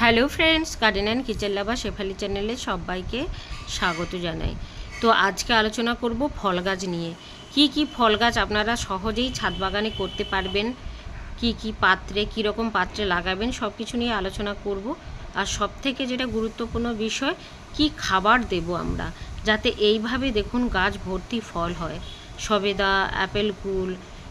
Hello friends, garden and kitchen lover Shefali চ্যানেলে সবাইকে স্বাগত জানাই। তো আজকে আলোচনা করব ফল গাছ নিয়ে। কি কি ফল গাছ আপনারা সহজেই ছাদ বাগানে করতে পারবেন? কি কি পাত্রে, কী রকম পাত্রে লাগাবেন? সব কিছু নিয়ে আলোচনা করব। আর সব থেকে যেটা গুরুত্বপূর্ণ বিষয়, কি খাবার দেব আমরা? যাতে এইভাবে দেখুন গাছ ভর্তি ফল হয়। সবেদা, অ্যাপেল কুল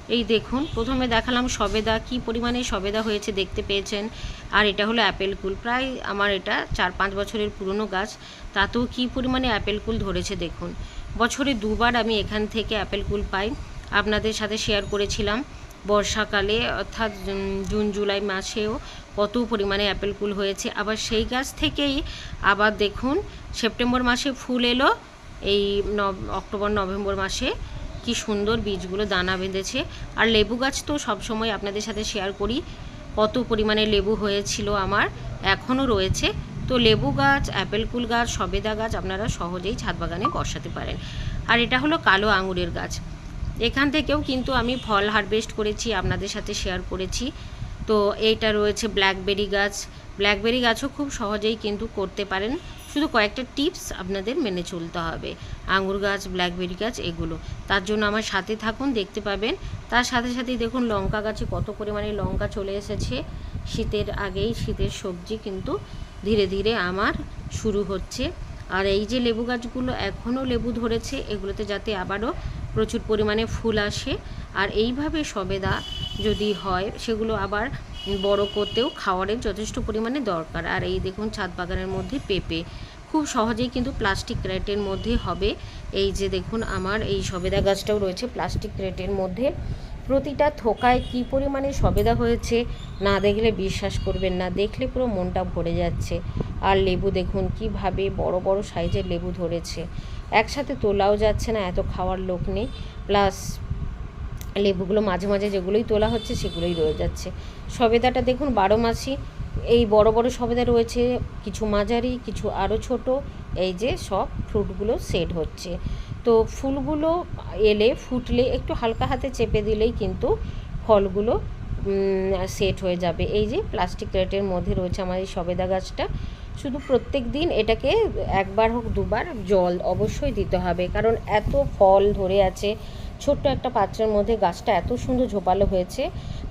এই দেখুন, প্রথমে দেখালাম সবেদা, কি পরিমাণে সবেদা হয়েছে দেখতে পেয়েছেন। আর এটা হলো অ্যাপেল কুল। প্রায় আমার এটা চার পাঁচ বছরের পুরনো গাছ, তাতেও কি পরিমাণে অ্যাপেল কুল ধরেছে দেখুন। বছরে দুবার আমি এখান থেকে অ্যাপেল কুল পাই। আপনাদের সাথে শেয়ার করেছিলাম, বর্ষাকালে, অর্থাৎ জুন- জুলাই মাসেও কত পরিমাণে অ্যাপেল কুল হয়েছে। আবার সেই গাছ থেকেই আবার দেখুন, সেপ্টেম্বর মাসে ফুল এলো, এই অক্টোবর, নভেম্বর মাসে কি সুন্দর বীজগুলো দানা বেঁধেছে। আর লেবু গাছ তো সবসময় আপনাদের সাথে শেয়ার করি। কত পরিমাণে লেবু হয়েছিল আমার, এখনও রয়েছে। তো লেবু গাছ অ্যাপেল কুল গাছ, সবেদা গাছ আপনারা সহজেই ছাদ বাগানে বসাতে পারেন। আর এটা হলো কালো আঙুরের গাছ। এখান থেকেও কিন্তু আমি ফল হারভেস্ট করেছি, আপনাদের সাথে শেয়ার করেছি। তো এইটা রয়েছে ব্ল্যাকবেরি গাছ। ব্ল্যাকবেরি গাছও খুব সহজেই কিন্তু করতে পারেন। শুধু কয়েকটা টিপস আপনাদের মেনে চলতে হবে। আঙুর গাছ ব্ল্যাকবেরি গাছ, এগুলো। তার জন্য আমার সাথে থাকুন, দেখতে পাবেন। তার সাথে সাথেই দেখুন, লঙ্কা গাছে কত পরিমাণে লঙ্কা চলে এসেছে। শীতের আগেই শীতের সবজি কিন্তু ধীরে ধীরে আমার শুরু হচ্ছে। আর এই যে লেবু গাছগুলো এখনও লেবু ধরেছে, এগুলোতে যাতে আবারও প্রচুর পরিমাণে ফুল আসে। আর এইভাবে সবেদা যদি হয়, সেগুলো আবার বড় করতেও খাওয়ারের যথেষ্ট পরিমাণে দরকার। আর এই দেখুন ছাদ বাগানের মধ্যে পেঁপে। খুব সহজেই কিন্তু প্লাস্টিক ক্রেটের মধ্যে হবে। এই যে দেখুন আমার এই সবেদা গাছটাও রয়েছে প্লাস্টিক ক্রেটের মধ্যে। প্রতিটা থোকায় কি পরিমাণে সবেদা হয়েছে না দেখলে বিশ্বাস করবেন না, দেখলে পুরো মনটা ভরে যাচ্ছে। আর লেবু দেখুন কীভাবে বড় বড় সাইজের লেবু ধরেছে। একসাথে তোলাও যাচ্ছে না, এত খাওয়ার লোক নেই। প্লাস লেবুগুলো মাঝে মাঝে যেগুলোই তোলা হচ্ছে সেগুলোই রয়ে যাচ্ছে। সবেদাটা দেখুন বারো মাসি। এই বড় বড় সবেদা রয়েছে, কিছু মাঝারি, কিছু আরও ছোট। এই যে সব ফ্রুটগুলো সেট হচ্ছে। তো ফুলগুলো এলে, ফুটলে একটু হালকা হাতে চেপে দিলেই কিন্তু ফলগুলো সেট হয়ে যাবে। এই যে প্লাস্টিক ক্রেটের মধ্যে রয়েছে আমার এই সবেদা গাছটা। শুধু প্রত্যেক দিন এটাকে একবার হোক দুবার জল অবশ্যই দিতে হবে। কারণ এত ফল ধরে আছে ছোট্ট একটা পাত্রের মধ্যে গাছটা এত সুন্দর ঝোপালো হয়েছে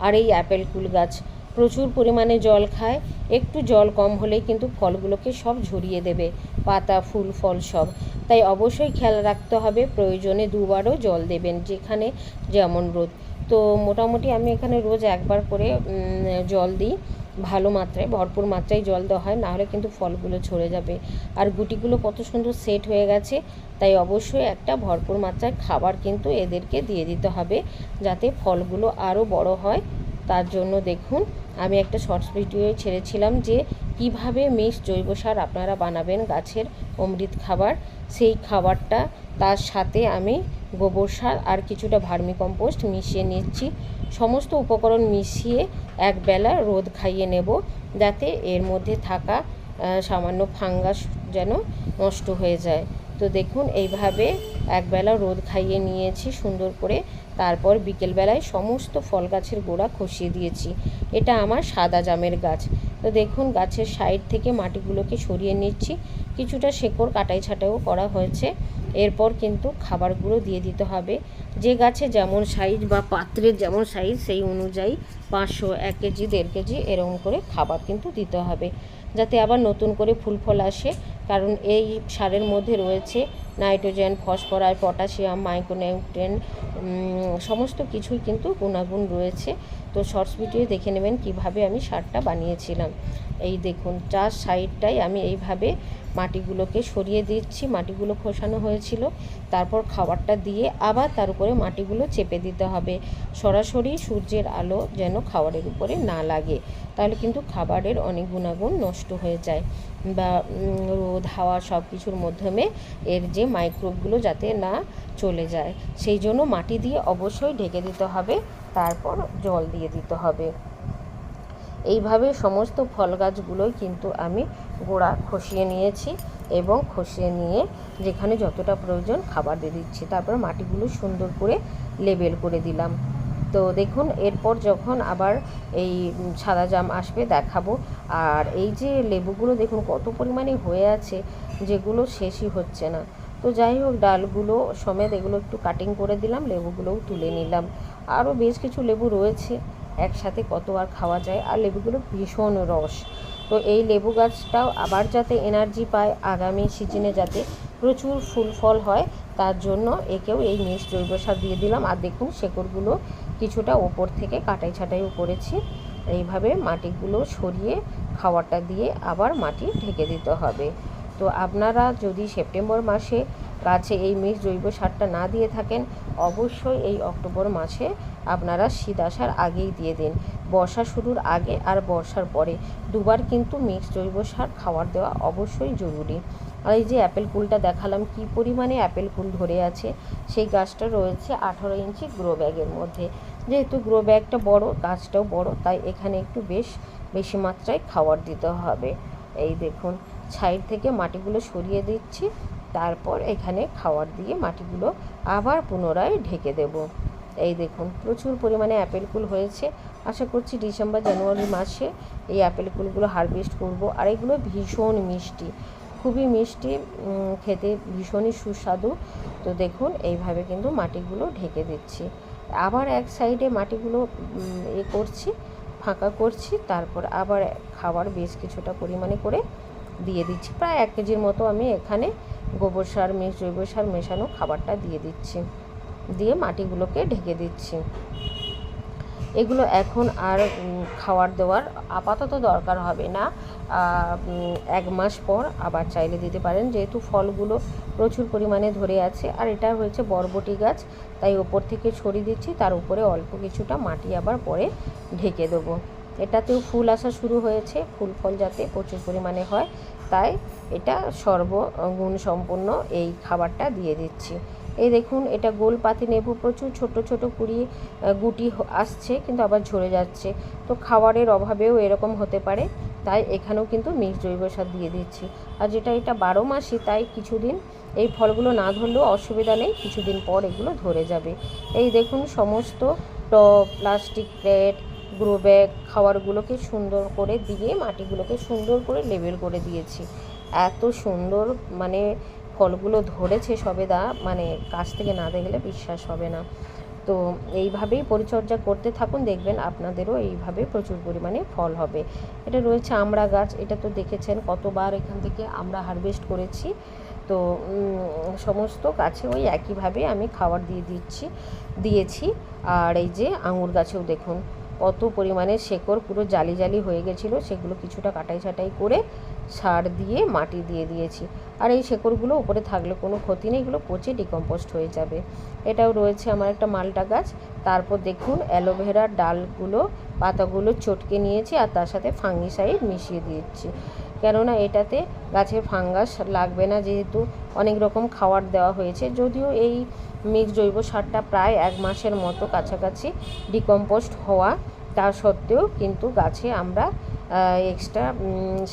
আর এই অ্যাপেল কুল গাছ প্রচুর পরিমাণে জল খায়। একটু জল কম হলেই কিন্তু ফলগুলোকে সব ঝরিয়ে দেবে, পাতা, ফুল, ফল সব। তাই অবশ্যই খেয়াল রাখতে হবে, প্রয়োজনে দুবারও জল দেবেন যেখানে যেমন রোদ। তো মোটামুটি আমি এখানে রোজ একবার করে জল দিই। ভালো মাত্রায়, ভরপুর মাত্রায় জল দেওয়া হয়, নাহলে কিন্তু ফলগুলো ঝরে যাবে। আর গুটিগুলো কত সুন্দর সেট হয়ে গেছে, তাই অবশ্যই একটা ভরপুর মাত্রায় খাবার কিন্তু এদেরকে দিয়ে দিতে হবে, যাতে ফলগুলো আরও বড় হয়। তার জন্য দেখুন, আমি একটা শর্টস ভিডিও ছেড়েছিলাম যে, কীভাবে মিক্স জৈব সার আপনারা বানাবেন গাছের অমৃত খাবার। সেই খাবারটা, তার সাথে আমি গোবর সার আর কিছুটা ভার্মি কম্পোস্ট মিশিয়ে নিচ্ছি। সমস্ত উপকরণ মিশিয়ে একবেলা রোদ খাইয়ে নেব যাতে এর মধ্যে থাকা সামান্য ফাঙ্গাস যেন নষ্ট হয়ে যায়। তো দেখুন, এইভাবে একবেলা রোদ খাইয়ে নিয়েছি সুন্দর করে। তারপর বিকেলবেলায় সমস্ত ফল গাছের গোড়া খসিয়ে দিয়েছি। এটা আমার সাদা জামের গাছ। তো দেখুন, গাছের সাইড থেকে মাটিগুলোকে সরিয়ে নিচ্ছি। কিছুটা শেকড় কাটাই ছাটাইও করা হয়েছে। এরপর কিন্তু খাবারগুলো দিয়ে দিতে হবে। যে গাছে যেমন সাইজ বা পাত্রের যেমন সাইজ, সেই অনুযায়ী পাঁচশো, এক কেজি, দেড় কেজি এরকম করে খাবার কিন্তু দিতে হবে। যাতে আবার নতুন করে ফুল ফল আসে। কারণ এই সারের মধ্যে রয়েছে নাইট্রোজেন, ফসফরাস, পটাশিয়াম মাইক্রোনিউট্রেন সমস্ত কিছুই কিন্তু গুণাগুণ রয়েছে। তো শর্টস ভিডিও দেখে নেবেন কীভাবে আমি সারটা বানিয়েছিলাম। এই দেখুন, চার সাইডটাই আমি এইভাবে মাটিগুলোকে সরিয়ে দিচ্ছি। মাটিগুলো খোসানো হয়েছিল। তারপর খাবারটা দিয়ে আবার তার উপরে মাটিগুলো চেপে দিতে হবে। সরাসরি সূর্যের আলো যেন খাবারের উপরে না লাগে। তাহলে কিন্তু খাবারের অনেক গুণাগুণ নষ্ট হয়ে যায়। বা রোদ, হাওয়া সব কিছুর মাধ্যমে এর যে মাইক্রোবগুলো যাতে না চলে যায়, সেই জন্য মাটি দিয়ে অবশ্যই ঢেকে দিতে হবে। তারপর জল দিয়ে দিতে হবে। এইভাবে সমস্ত ফল গাছগুলোই কিন্তু আমি গোড়া খসিয়ে নিয়েছি এবং খসিয়ে নিয়ে যেখানে যতটা প্রয়োজন খাবার দিয়ে দিচ্ছি। তারপর মাটিগুলো সুন্দর করে লেবেল করে দিলাম। তো দেখুন, এরপর যখন আবার এই সাদা জাম আসবে দেখাবো। আর এই যে লেবুগুলো দেখুন, কত পরিমাণে হয়ে আছে, যেগুলো শেষই হচ্ছে না। তো যাই হোক, ডালগুলো সমেত এগুলো একটু কাটিং করে দিলাম, লেবুগুলোও তুলে নিলাম। আরও বেশ কিছু লেবু রয়েছে। একসাথে কত আর খাওয়া যায় আর লেবুগুলো ভীষণ রস। তো এই লেবু গাছটাও আবার যাতে এনার্জি পায় আগামী সিজনে যাতে প্রচুর ফুল ফল হয়, তার জন্য একেও এই মিক্সড জৈব সার দিয়ে দিলাম। আর দেখুন শেকড়গুলো কিছুটা ওপর থেকে কাটাই ছাটাইও করেছি। এইভাবে মাটিগুলো সরিয়ে খাওয়াটা দিয়ে আবার মাটি ঢেকে দিতে হবে। তো আপনারা যদি সেপ্টেম্বর মাসে গাছে এই মিক্স জৈব সারটা না দিয়ে থাকেন, অবশ্যই এই অক্টোবর মাসে আপনারা শীত আসার আগেই দিয়ে দিন। বর্ষা শুরুর আগে আর বর্ষার পরে। দুবার কিন্তু মিক্স জৈব সার খাওয়ার দেওয়া অবশ্যই জরুরি। আর এই যে অ্যাপেল কুলটা দেখালাম, কি পরিমাণে অ্যাপেল কুল ধরে আছে, সেই গাছটা রয়েছে আঠারো ইঞ্চি গ্রো ব্যাগের মধ্যে। যেহেতু গ্রো ব্যাগটা বড়, গাছটাও বড়, তাই এখানে একটু বেশ, বেশি মাত্রায় খাবার দিতে হবে। এই দেখুন সাইড থেকে মাটিগুলো সরিয়ে দিচ্ছি। তারপর এখানে খাবার দিয়ে মাটিগুলো আবার পুনরায় ঢেকে দেব। এই দেখুন, প্রচুর পরিমাণে অ্যাপেল কুল হয়েছে। আশা করছি ডিসেম্বর, জানুয়ারি মাসে এই অ্যাপেল কুলগুলো হারভেস্ট করব আর এগুলো ভীষণ মিষ্টি। খুবই মিষ্টি খেতে ভীষণই সুস্বাদু। তো দেখুন, এইভাবে কিন্তু মাটিগুলো ঢেকে দিচ্ছি। আবার এক সাইডে মাটিগুলো এ করছি, ফাঁকা করছি, তারপর আবার খাবার বেশ কিছুটা পরিমাণে করে দিয়ে দিচ্ছি। প্রায় এক কেজির মতো আমি এখানে গোবর সার জৈব সার মেশানো খাবারটা দিয়ে দিচ্ছি। দিয়ে মাটিগুলোকে ঢেকে দিচ্ছি। এগুলো এখন আর খাওয়ার দেওয়ার আপাতত দরকার হবে না। এক মাস পর আবার চাইলে দিতে পারেন। যেহেতু ফলগুলো প্রচুর পরিমাণে ধরে আছে, আর এটা হয়েছে বরবটি গাছ, তাই ওপর থেকে ছড়িয়ে দিচ্ছি। তার উপরে অল্প কিছুটা মাটি আবার পরে ঢেকে দেবো। এটাতেও ফুল আসা শুরু হয়েছে, ফুল ফল যাতে প্রচুর পরিমাণে হয়। তাই এটা সর্বগুণ সম্পন্ন এই খাবারটা দিয়ে দিচ্ছি। এই দেখুন, এটা গোল পাতি নেবু প্রচুর, ছোট ছোট কুড়ি গুটি আসছে, কিন্তু আবার ঝরে যাচ্ছে। তো খাবারের অভাবেও এরকম হতে পারে, তাই এখানেও কিন্তু মিক্স জৈব সার দিয়ে দিচ্ছি। আর যেটা এটা বারো মাসই তাই কিছুদিন এই ফলগুলো না ধরলেও অসুবিধা নেই, কিছুদিন পর এগুলো ধরে যাবে। এই দেখুন, সমস্ত top plastic plate grow bag খাওয়ারগুলোকে সুন্দর করে দিয়ে, মাটিগুলোকে সুন্দর করে লেবেল করে দিয়েছি। এত সুন্দর মানে ফলগুলো ধরেছে সবেদা মানে কাছ থেকে না দেখলে বিশ্বাস হবে না। তো এইভাবেই পরিচর্যা করতে থাকুন, দেখবেন আপনাদেরও এইভাবে প্রচুর পরিমাণে ফল হবে। এটা রয়েছে আমড়া গাছ, এটা তো দেখেছেন, কতবার এখান থেকে আমরা হারভেস্ট করেছি। তো সমস্ত গাছে ওই একইভাবে আমি খাবার দিয়ে দিচ্ছি, দিয়েছি। আর এই যে আঙুর গাছেও দেখুন কত পরিমাণে শেকড় পুরো জালি জালি হয়ে গেছিল, সেগুলো কিছুটা কাটাই ছাটাই করে সার দিয়ে মাটি দিয়ে দিয়েছি। আর এই শেকড়গুলো উপরে থাকলে কোনো ক্ষতি নেই, এগুলো পচে ডিকম্পোস্ট হয়ে যাবে। এটাও রয়েছে আমার একটা মালটা গাছ। তারপর দেখুন অ্যালোভেরার ডালগুলো, পাতাগুলো চটকে নিয়েছি আর তার সাথে ফাঙ্গিসাইড মিশিয়ে দিয়েছি। কেননা এটাতে গাছের ফাঙ্গাস লাগবে না যেহেতু অনেক রকম খাবার দেওয়া হয়েছে। যদিও এই মিক্স জৈব সারটা প্রায় এক মাসের মতো কাছাকাছি ডিকম্পোস্ট হওয়া তা সত্ত্বেও কিন্তু গাছে আমরা এক্সট্রা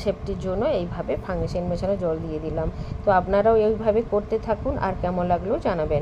সেফটির জন্য এইভাবে ফাঙ্গিসাইড মেশানো জল দিয়ে দিলাম। তো আপনারাও এইভাবে করতে থাকুন আর কেমন লাগল জানাবেন।